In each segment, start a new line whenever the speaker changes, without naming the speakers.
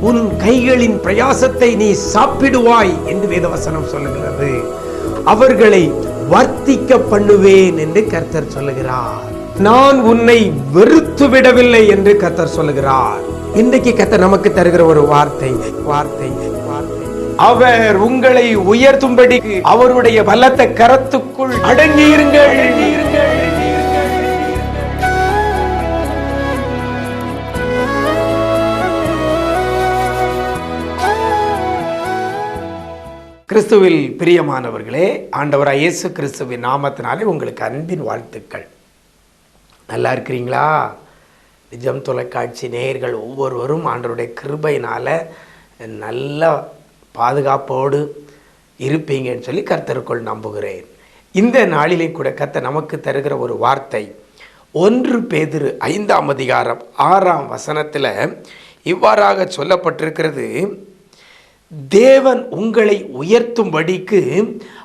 உன் கைகளின் பிரயாசத்தை நீ சாப்பிடுவாய் என்று வேதவசனம் சொல்லுகிறது. அவர்களை வர்த்திக்க பண்ணுவேன் என்று கர்த்தர் சொல்லுகிறார். நான் உன்னை வெறுத்து விடவில்லை என்று கர்த்தர் சொல்லுகிறார். இன்றைக்கு கர்த்தர் நமக்கு தருகிற ஒரு வார்த்தை வார்த்தை வார்த்தை. அவர் உங்களை உயர்த்தும்படி அவருடைய பலத்த கரத்துக்குள் அடங்கியிருங்கள். கிறிஸ்துவில் பிரியமானவர்களே ஆண்டவராக இயேசு கிறிஸ்துவின் நாமத்தினாலே உங்களுக்கு அன்பின் வாழ்த்துக்கள். நல்லா இருக்கிறீங்களா? நிஜம் தொலைக்காட்சி நேயர்கள் ஒவ்வொருவரும் ஆண்டவருடைய கிருபையினால் நல்ல பாதுகாப்போடு இருப்பீங்கன்னு சொல்லி கர்த்தருக்குள் நம்புகிறேன். இந்த நாளிலே கூட கர்த்தர் நமக்கு தருகிற ஒரு வார்த்தை ஒன்று பேதிரு ஐந்தாம் அதிகாரம் ஆறாம் வசனத்தில் இவ்வாறாக சொல்லப்பட்டிருக்கிறது. தேவன் உங்களை உயர்த்தும்படிக்கு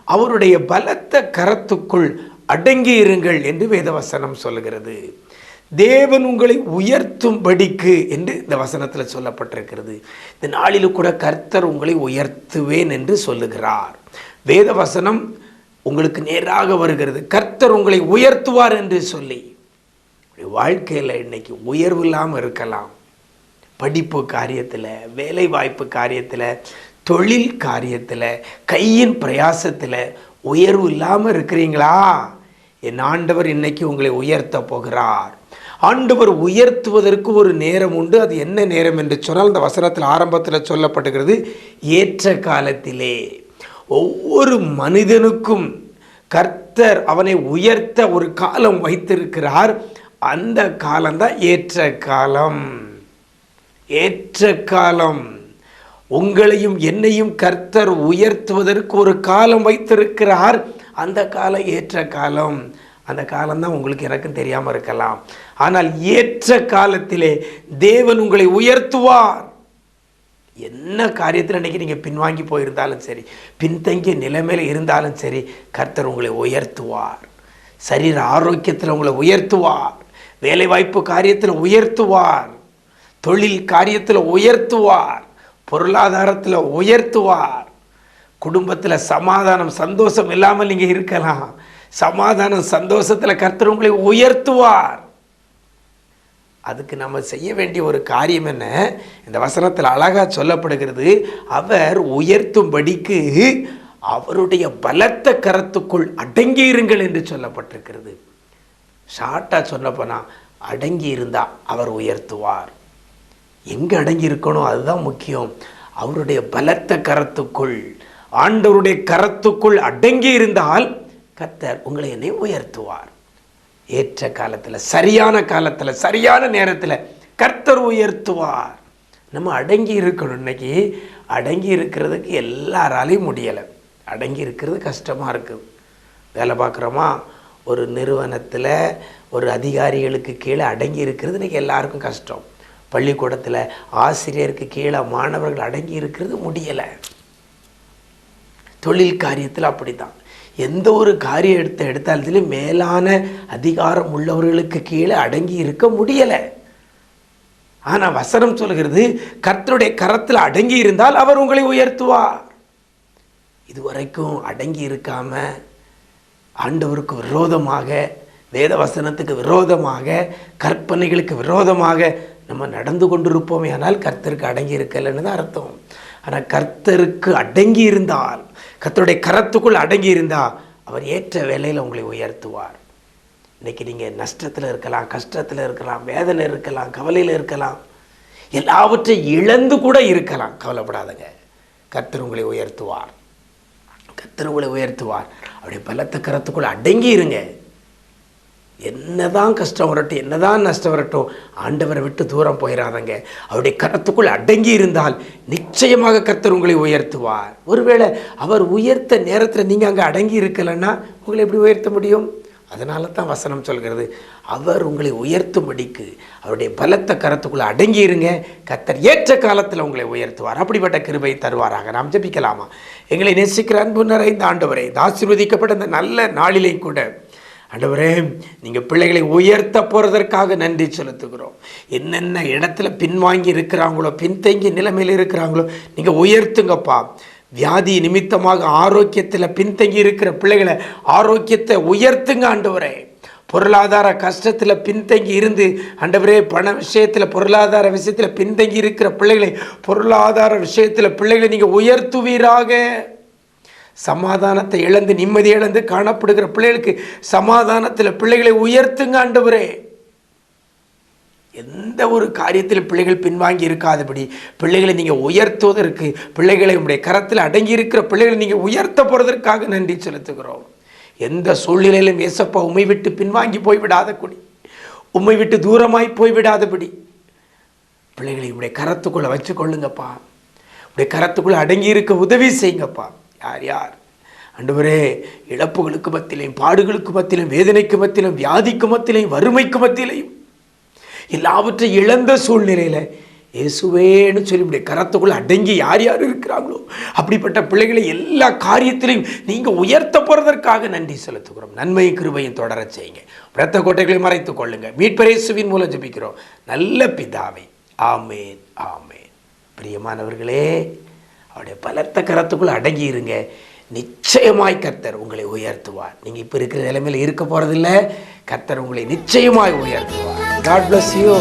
அவருடைய பலத்த கரத்துக்குள் அடங்கி இருங்கள் என்று வேதவசனம் சொல்லுகிறது. தேவன் உங்களை உயர்த்தும்படிக்கு என்று இந்த வசனத்தில் சொல்லப்பட்டிருக்கிறது. இந்த நாளில் கூட கர்த்தர் உங்களை உயர்த்துவேன் என்று சொல்லுகிறார். வேதவசனம் உங்களுக்கு நேராக வருகிறது. கர்த்தர் உங்களை உயர்த்துவார் என்று சொல்லி. வாழ்க்கையில் இன்னைக்கு உயர்வு இல்லாமல் இருக்கலாம். படிப்பு காரியத்தில் வேலை வாய்ப்பு காரியத்தில் தொழில் காரியத்தில் கையின் பிரயாசத்தில் உயர்வு இல்லாமல் இருக்கிறீங்களா? என் ஆண்டவர் இன்னைக்கு உங்களை உயர்த்த போகிறார். ஆண்டவர் உயர்த்துவதற்கு ஒரு நேரம் உண்டு. அது என்ன நேரம் என்று சொன்னால் அந்த வசனத்தில் ஆரம்பத்தில் சொல்லப்படுகிறது ஏற்ற காலத்திலே. ஒவ்வொரு மனிதனுக்கும் கர்த்தர் அவனை உயர்த்த ஒரு காலம் வைத்திருக்கிறார். அந்த காலம்தான் ஏற்ற காலம். ஏற்ற காலம். உங்களையும் என்னையும் கர்த்தர் உயர்த்துவதற்கு ஒரு காலம் வைத்திருக்கிறார். அந்த காலம் ஏற்ற காலம். அந்த காலம்தான் உங்களுக்கு எனக்கும் தெரியாமல் இருக்கலாம். ஆனால் ஏற்ற காலத்திலே தேவன் உங்களை உயர்த்துவார். என்ன காரியத்தில் இன்றைக்கி நீங்கள் பின்வாங்கி போயிருந்தாலும் சரி பின்தங்கிய நிலைமையில் இருந்தாலும் சரி கர்த்தர் உங்களை உயர்த்துவார். சரீர ஆரோக்கியத்தில் உங்களை உயர்த்துவார். வேலைவாய்ப்பு காரியத்தில் உயர்த்துவார். தொழில் காரியத்தில் உயர்த்துவார் பொருளாதாரத்தில் உயர்த்துவார். குடும்பத்தில் சமாதானம் சந்தோஷம் இல்லாமல் நீங்கள் இருக்கலாம். சமாதானம் சந்தோஷத்தில் கர்த்தர் உங்களை உயர்த்துவார். அதுக்கு நம்ம செய்ய வேண்டிய ஒரு காரியம் என்ன? இந்த வசனத்தில் அழகாக சொல்லப்படுகிறது அவர் உயர்த்தும்படிக்கு அவருடைய பலத்த கரத்துக்குள் அடங்கியிருங்கள் என்று சொல்லப்பட்டிருக்கிறது. ஷார்ட்டாக சொன்னப்போனா அடங்கி இருந்தால் அவர் உயர்த்துவார். எங்கே அடங்கி இருக்கணும் அதுதான் முக்கியம். அவருடைய பலத்த கரத்துக்குள் ஆண்டவருடைய கரத்துக்குள் அடங்கி இருந்தால் கர்த்தர் உங்களை என்னை உயர்த்துவார். ஏற்ற காலத்தில் சரியான காலத்தில் சரியான நேரத்தில் கர்த்தர் உயர்த்துவார். நம்ம அடங்கி இருக்கணும் இன்னைக்கு அடங்கி இருக்கிறதுக்கு எல்லாராலையும் முடியலை. அடங்கி இருக்கிறது கஷ்டமாக இருக்குது வேலை பார்க்குறோமா? ஒரு நிறுவனத்தில் ஒரு அதிகாரிகளுக்கு கீழே அடங்கி இருக்கிறது இன்றைக்கி எல்லாருக்கும் கஷ்டம். பள்ளிக்கூடத்தில் ஆசிரியருக்கு கீழே மாணவர்கள் அடங்கி இருக்கிறது முடியலை. தொழில் காரியத்தில் அப்படி தான் எந்த ஒரு காரியம் எடுத்த எடுத்தாலும் மேலான அதிகாரம் உள்ளவர்களுக்கு கீழே அடங்கி இருக்க முடியலை. ஆனால் வசனம் சொல்கிறது கர்த்தருடைய கரத்தில் அடங்கி இருந்தால் அவர் உங்களை உயர்த்துவார். இதுவரைக்கும் அடங்கி இருக்காம ஆண்டவருக்கு விரோதமாக வேத வசனத்துக்கு விரோதமாக கற்பனைகளுக்கு விரோதமாக நம்ம நடந்து கொண்டிருப்போமே. ஆனால் கர்த்தருக்கு அடங்கி இருக்கலைன்னு தான் அர்த்தம். ஆனால் கர்த்தருக்கு அடங்கி இருந்தால் கர்த்தருடைய கரத்துக்குள் அடங்கி இருந்தால் அவர் ஏற்ற வேலையில் உங்களை உயர்த்துவார். இன்றைக்கி நீங்கள் நஷ்டத்தில் இருக்கலாம் கஷ்டத்தில் இருக்கலாம் வேதனை இருக்கலாம் கவலையில் இருக்கலாம். எல்லாவற்றையும் இழந்து கூட இருக்கலாம். கவலைப்படாதங்க. கர்த்தர் உங்களை உயர்த்துவார். கர்த்தர் உங்களை உயர்த்துவார். அப்படி பலத்த கரத்துக்குள் அடங்கி இருங்க என்னதான் கஷ்டம் வரட்டும் என்னதான் நஷ்டம் வரட்டும் ஆண்டவரை விட்டு தூரம் போயிடாதங்க அவருடைய கரத்துக்குள் அடங்கி இருந்தால் நிச்சயமாக கர்த்தர் உங்களை உயர்த்துவார். ஒருவேளை அவர் உயர்த்த நேரத்தில் நீங்கள் அங்கே அடங்கி இருக்கலைன்னா உங்களை எப்படி உயர்த்த முடியும்? அதனால தான் வசனம் சொல்கிறது அவர் உங்களை உயர்த்தும்படிக்கு அவருடைய பலத்த கரத்துக்குள்ளே அடங்கி இருங்க. கத்தர் ஏற்ற காலத்தில் உங்களை உயர்த்துவார். அப்படிப்பட்ட கிருபை தருவாராக. நாம் ஜெபிக்கலாமா? எங்களை நேசிக்கிற அன்பு நிறைந்த ஆண்டவரை இந்த ஆசீர்வதிக்கப்பட்ட இந்த நல்ல நாளிலையும் கூட ஆண்டவரே நீங்கள் பிள்ளைகளை உயர்த்த போகிறதற்காக நன்றி செலுத்துகிறோம். என்னென்ன இடத்துல பின்வாங்கி இருக்கிறாங்களோ பின்தங்கி நிலைமையில் இருக்கிறாங்களோ நீங்கள் உயர்த்துங்கப்பா. வியாதி நிமித்தமாக ஆரோக்கியத்தில் பின்தங்கி இருக்கிற பிள்ளைகளை ஆரோக்கியத்தை உயர்த்துங்க ஆண்டவரே. பொருளாதார கஷ்டத்தில் பின்தங்கி இருந்து ஆண்டவரே பண விஷயத்தில் பொருளாதார விஷயத்தில் பின்தங்கி இருக்கிற பிள்ளைகளை பொருளாதார விஷயத்தில் பிள்ளைகளை நீங்கள் உயர்த்துவீராக. சமாதானத்தை இழந்து நிம்மதி இழந்து காணப்படுகிற பிள்ளைகளுக்கு சமாதானத்தில் பிள்ளைகளை உயர்த்துங்க ஆண்டவரே. எந்த ஒரு காரியத்தில் பிள்ளைகள் பின்வாங்கி இருக்காதபடி பிள்ளைகளை நீங்கள் உயர்த்துவதற்கு பிள்ளைகளை உங்களுடைய கரத்தில் அடங்கி இருக்கிற பிள்ளைகளை நீங்கள் உயர்த்த போகிறதற்காக நன்றி செலுத்துகிறோம். எந்த சூழ்நிலையிலும் ஏசப்பா உண்மை விட்டு பின்வாங்கி போய்விடாத குடி உண்மை விட்டு தூரமாய் போய்விடாதபடி பிள்ளைகளை உடைய கரத்துக்குள்ளே வச்சுக்கொள்ளுங்கப்பா. உடைய கரத்துக்குள்ளே அடங்கி இருக்க உதவி செய்யுங்கப்பா. யார் யார்? அன்றுவரே இழப்புகளுக்கு மத்தியிலையும் பாடுகளுக்கு மத்தியிலும் வேதனைக்கு மத்தியிலும் வியாதிக்கு மத்தியிலையும் வறுமைக்கு மத்தியிலையும் எல்லாவற்றையும் இழந்த சூழ்நிலையில் இயேசுவேன்னு சொல்லி உடைய கரத்துக்குள்ள அடங்கி யார் யார் இருக்கிறாங்களோ அப்படிப்பட்ட பிள்ளைகளை எல்லா காரியத்திலையும் நீங்கள் உயர்த்த போகிறதற்காக நன்றி செலுத்துகிறோம். நன்மை கிருபையும் தொடரச் செய்யுங்க. பிரத்த கோட்டைகளை மறைத்துக் கொள்ளுங்க. மீட்பரேசுவின் மூலம் ஜபிக்கிறோம். நல்ல பிதாவை. ஆமேன் ஆமேன். பிரியமானவர்களே அவருடைய பலத்த கரத்துக்குள்ள அடங்கி இருங்க நிச்சயமாய் கர்த்தர் உங்களை உயர்த்துவார். நீங்கள் இப்போ இருக்கிற நிலைமையில் இருக்க போகிறதில்ல கர்த்தர் உங்களை நிச்சயமாய் உயர்த்துவார். God bless
you